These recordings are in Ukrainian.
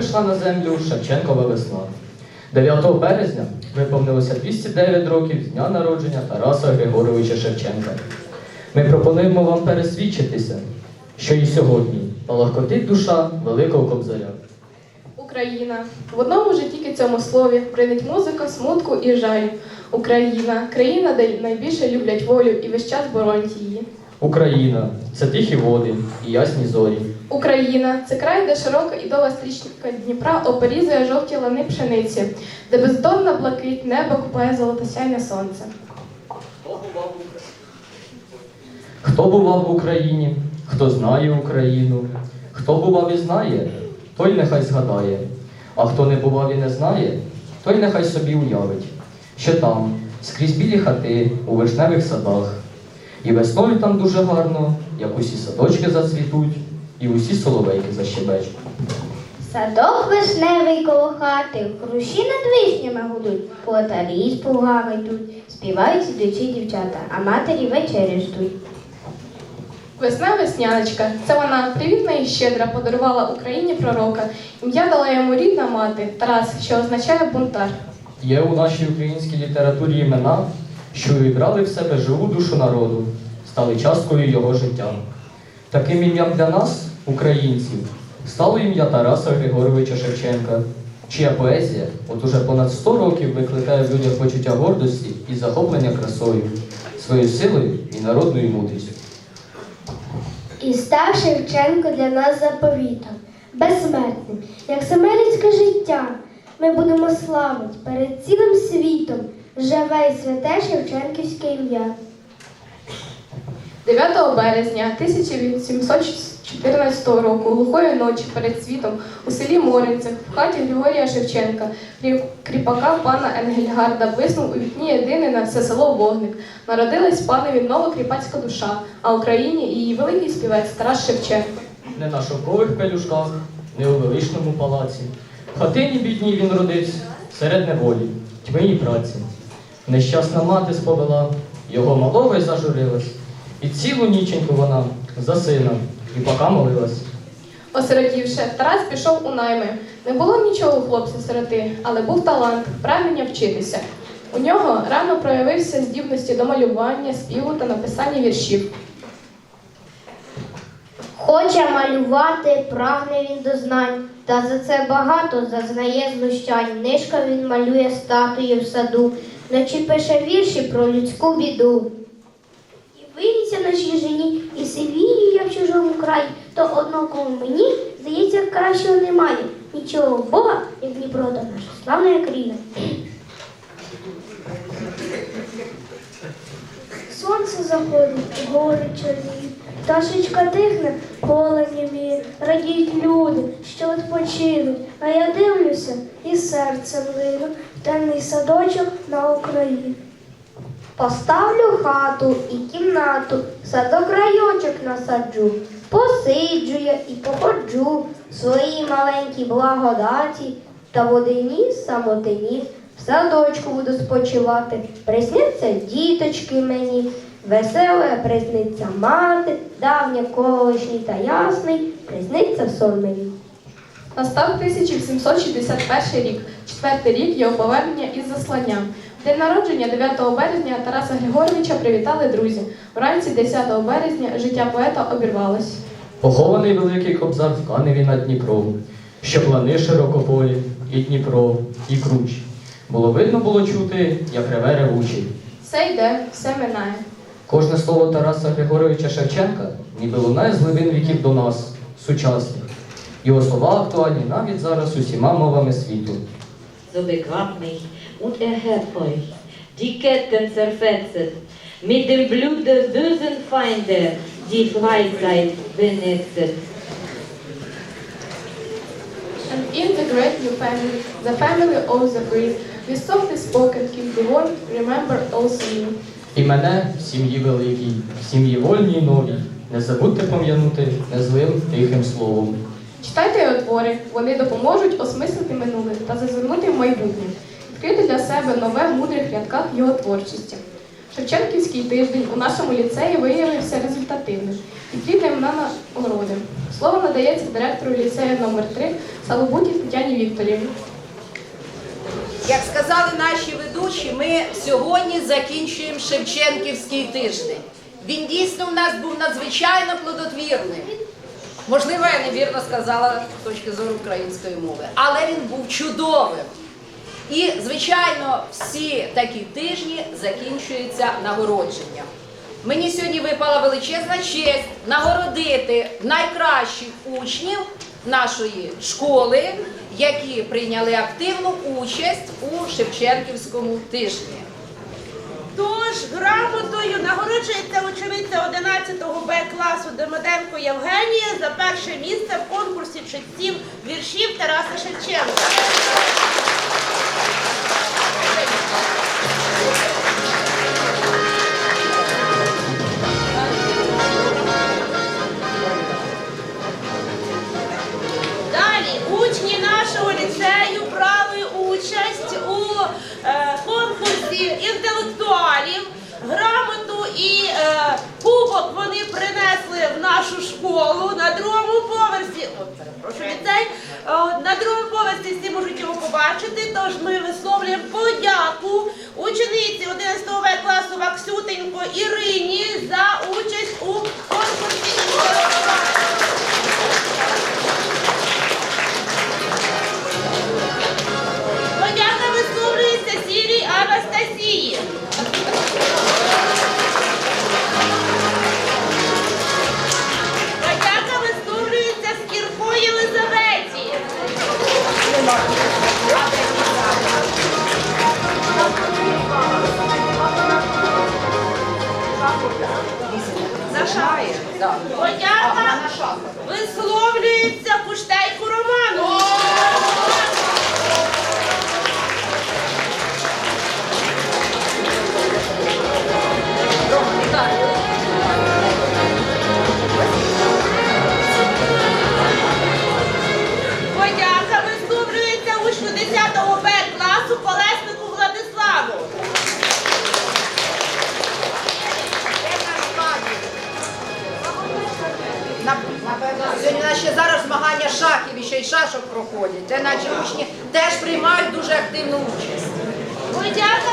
прийшла на землю Шевченкова весна. 9 березня виповнилося 209 років з дня народження Тараса Григоровича Шевченка. Ми пропонуємо вам пересвідчитися, що і сьогодні палахкотить душа Великого Кобзаря. Україна. В одному вже тільки цьому слові бринить музика смутку і жалю. Україна, країна, де найбільше люблять волю і весь час боронять її. Україна це тихі води і ясні зорі. Україна це край, де широка і дола стрічка Дніпра оперізує жовті лани пшениці, де бездонна блакить небо купає золотосяйне сонце. Хто бував в Україні, хто знає Україну, хто бував і знає, той нехай згадає, а хто не бував і не знає, той нехай собі уявить, що там, скрізь білі хати у вишневих садах, і весною там дуже гарно, як усі садочки зацвітуть, і усі соловейки защебечуть. Садок вишневий коло хати, хрущі над вишнями гудуть, плотарі з плугами йдуть, співають ідучі дівчата, а матері вечері ждуть. Весна весняночка. Це вона привітна і щедра подарувала Україні пророка. Ім'я дала йому рідна мати Тарас, що означає бунтар. Є у нашій українській літературі імена, що увібрали в себе живу душу народу, стали часткою його життя. Таким ім'ям для нас, українців, стало ім'я Тараса Григоровича Шевченка, чия поезія от уже понад 100 років викликає в людях почуття гордості і захоплення красою, своєю силою і народною мудрістю. І став Шевченко для нас заповітом, безсмертним, як семелівське життя. Ми будемо славити перед цілим світом живе і святе Шевченківське ім'я. 9 березня 1714 року, глухої ночі перед світом у селі Моринцях в хаті Григорія Шевченка, кріпака пана Енгельгарда, блиснув у вікні єдиний на все село вогник. Народилась панові нова кріпацька душа, а Україні і її великий співець Тарас Шевченко. Не на шовкових пелюшках, не у величному палаці. В хатині бідній він родився, серед неволі, тьми і праці. Нещасна мати сповела, його малого й зажурилась. І цілу ніченьку вона за сина і пока молилась. Осиротівши, Тарас пішов у найми. Не було нічого у хлопця сироти, але був талант, прагнення вчитися. У нього рано проявився здібності до малювання, співу та написання віршів. Хоче малювати, прагне він до знань, та за це багато зазнає знущань. Нишка він малює статуї в саду, вночі пише вірші про людську біду. І виріться нашій жені, і сивію я в чужому краї, то однаково мені, здається, кращого немає. Нічого Бога, як Дніпро, та наша славна країна. Сонце заходить, гори чорні, пташечка тихне, поле німіє, радіють люди, що відпочинуть. А я дивлюся і серцем лину в темний садочок на Україні. Поставлю хату і кімнату, садок райочок насаджу, посиджу я і походжу в своїй маленькій благодаті, та в одині самотині в садочку буду спочивати. Присняться діточки мені, веселе присниться мати, давня колишній та ясний, присниться сон мені. Настав 1761 рік, четвертий рік його повернення із засланням. В День народження 9 березня Тараса Григоровича привітали друзі. Вранці 10 березня життя поета обірвалось. Похований великий кобзар в Каневі над Дніпром, що плани широкополі, і Дніпро, і круч. Було видно було чути, як реве ревучий. Все йде, все минає. Кожне слово Тараса Григоровича Шевченка ніби лунає з глибин віків до нас, сучасних. Його слова актуальні навіть зараз усіма мовами світу. so begrab mich und erhebt euch, die Ketten zerfetzet, mit dem Blut der bösen Feinde, die Freizeit benetzet. And in the great new family, the family of the free, we softly spoken keep the word, remember also you. І мене в сім'ї великій, в сім'ї вольній й новій, не забудьте пом'янути незлим тихим словом. Читайте його твори, вони допоможуть осмислити минуле та зазирнути в майбутнє, відкрити для себе нове в мудрих рядках його творчості. Шевченківський тиждень у нашому ліцеї виявився результативним і плідним на народи. Слово надається директору ліцею номер 3 Салобутій Тетяні Вікторівні. Як сказали наші ведучі, ми сьогодні закінчуємо Шевченківський тиждень. Він дійсно в нас був надзвичайно плодотвірним. Можливо, я невірно сказала з точки зору української мови, але він був чудовим. І, звичайно, всі такі тижні закінчуються нагородженням. Мені сьогодні випала величезна честь нагородити найкращих учнів нашої школи, які прийняли активну участь у Шевченківському тижні. Тож грамотою нагороджується учениця 11 Б класу Демиденко Євгенія за перше місце в конкурсі читців віршів Тараса Шевченка. Е, на другому поверсі всі можуть його побачити. Тож ми висловлюємо подяку учениці 11 В класу Ваксютенько Ірині за участь у конкурсі. Подяка висловлюється сірій Анастасії. І шашок проходять. Де наші учні теж приймають дуже активну участь. Подяка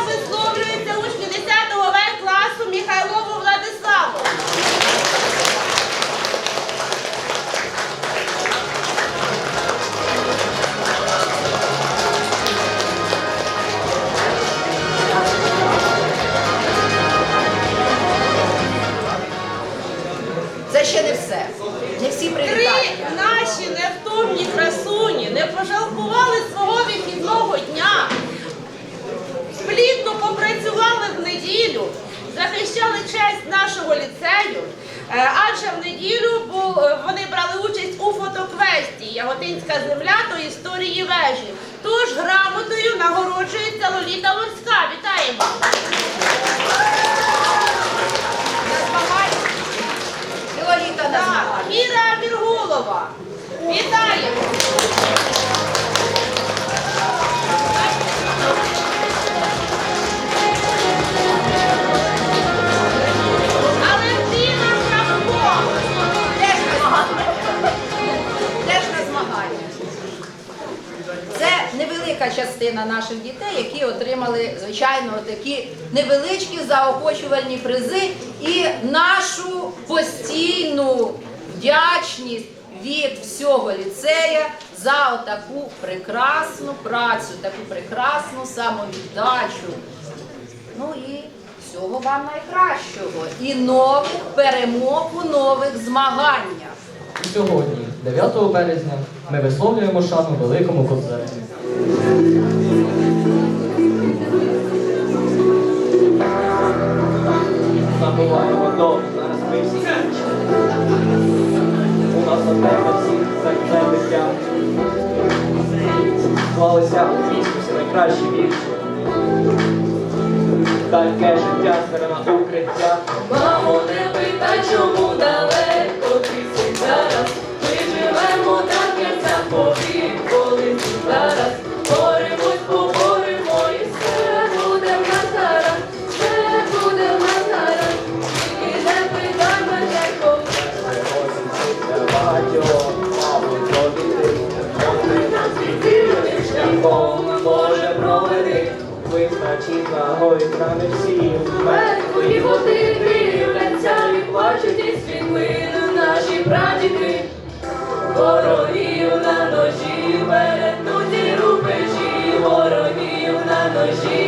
захищали честь нашого ліцею. Е, Адже в неділю е, вони брали участь у фотоквесті Яготинська земля до історії вежі. Тож грамотою нагороджується Лоліта Морська. Вітаємо! Лоліта, змагання. Частина наших дітей, які отримали, звичайно, такі невеличкі заохочувальні призи і нашу постійну вдячність від всього ліцея за отаку прекрасну працю, таку прекрасну самовіддачу. Ну і всього вам найкращого. І нових перемог у нових змаганнях. Сьогодні, 9 березня, ми висловлюємо шану великому козирю. Забуваємо довго, зараз ми всі У нас одне ми всі за життя. Склалися у місті всі найкращі вірші. Таке життя сирена укриття. Мамо, не питай, чому далеко не всі. Мертвої води дивляться і плачуть із світлину наші прадіди. Ворогів на ножі, перетнуті рубежі, ворогів на ножі.